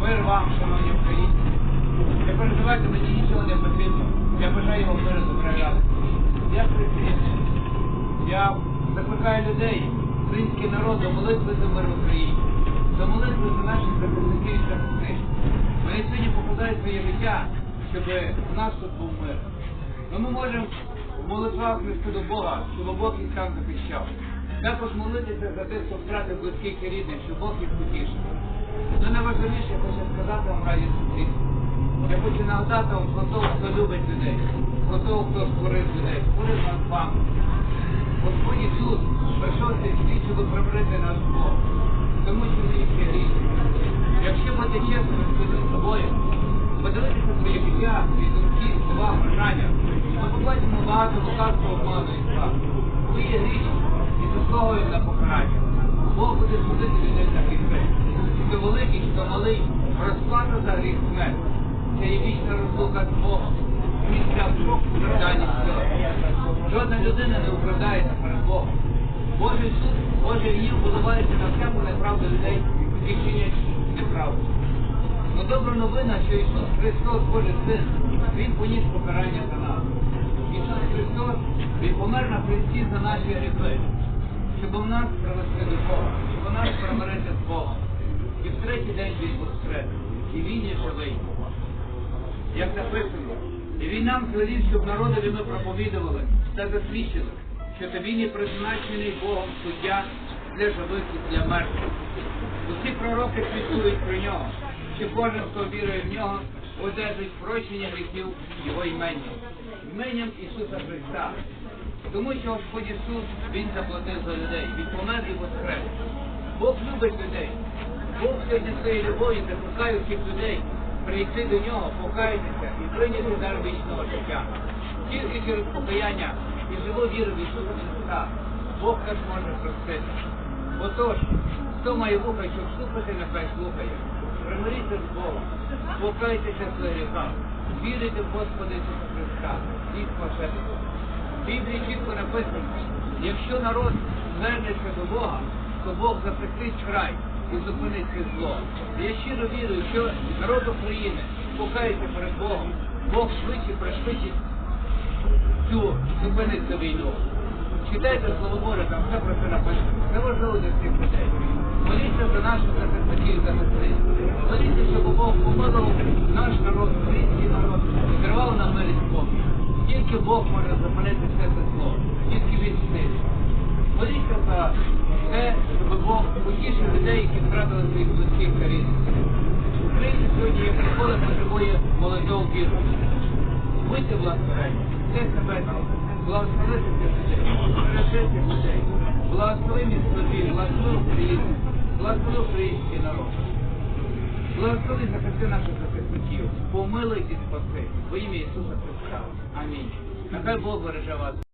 Мир вам, шановні українці. Не переживайте, мені нічого не потрібно. Я бажаю вам миру добра. Я християнин. Я закликаю людей, український народ, до молитви за мир в Україні, до молитви за наших захисників і захисниць. Вони сьогодні покладають своє життя, щоб у нас тут був мир. Ну, ми можемо в молитвах нести до Бога, щоб Бог їх там захищав. Також молитися за тих, хто втратив близьких і рідних, щоб Бог їх потішив. Ну найважливіше, я хочу сказати вам раді всіх. Я хочу нагадати вам про того, хто любить людей, про того, хто створив людей, створив нас вам. Господь Ісус прийшов цей світ, щоб прибрати наш Бог. Тому що ми всі різні. Якщо бути чесним з собою, подивитися своє життя, свої думки, слова, бажання, ми побачимо багато лукавства, обману і зла. Ви є грішні і заслуговуємо на покарання. Бог буде судити людей великий, малий, розплата за гріх смерть. Це є вічна розлука з Богом. Після страждання сльоз. Жодна людина не оправдається перед Богом. Божий суд, Божий гнів виливається на всяку неправду людей, які чинять неправду. Но добра новина, що Ісус Христос, Божий Син, Він поніс покарання за нас. Ісус Христос, Він помер на хресті за наші гріхи, щоб у нас привести до Бога, щоб у нас примирити з Богом. Третій день Він воскрес, і Він є живий. Як написано, і він нам звелів, щоб народові ми проповідували та засвідчили, що тобі не призначений Богом суддя для живих і для мертвих. Усі пророки свідкують про нього, що кожен, хто вірує в нього, одержить прощення гріхів його іменням, іменням Ісуса Христа. Тому що Господь Ісус, Він заплатив за людей, Він помер і воскрес. Бог любить людей. Бог сьогодні своєю любов'ю закликає всіх людей прийти до нього, покаятися і прийняти дар вічного життя. Тільки через покаяння і живу віру в Ісуса Христа Бог теж може простити. Отож, хто має вуха, щоб слухати, нехай слухає. Примиріться з Богом, покайтеся в своїх гріхах, вірите в Господа Ісуса Христа і спасетеся. Біблії чітко написано, якщо народ звернеться до Бога, то Бог захистить край і зупинить це зло. Я щиро вірую, що народ України покається перед Богом, Бог швидше пришвидшить цю зупинить цю війну. Читайте Слово Боже, там все про це написано. Це важливо для всіх людей. Моліться за наших захисників і захисниць. Моліться, щоб Бог помилував наш народ, український народ, і дарував нам мир і спокій. Тільки Бог може зупинити все це зло, тільки він знищить. Моліться за те, щоб Бог втратили своїх близьких та рідних. Україна сьогодні, як ніколи, потребує молодого віру. Будьте все себе благословити цих людей, бережи цих людей, благослови містобі, благослови Україну, благослови український народ. Благослови захисти наших захисників, помилуй і спаси, во ім'я Ісуса Христа. Амінь. Нехай Бог береже вас.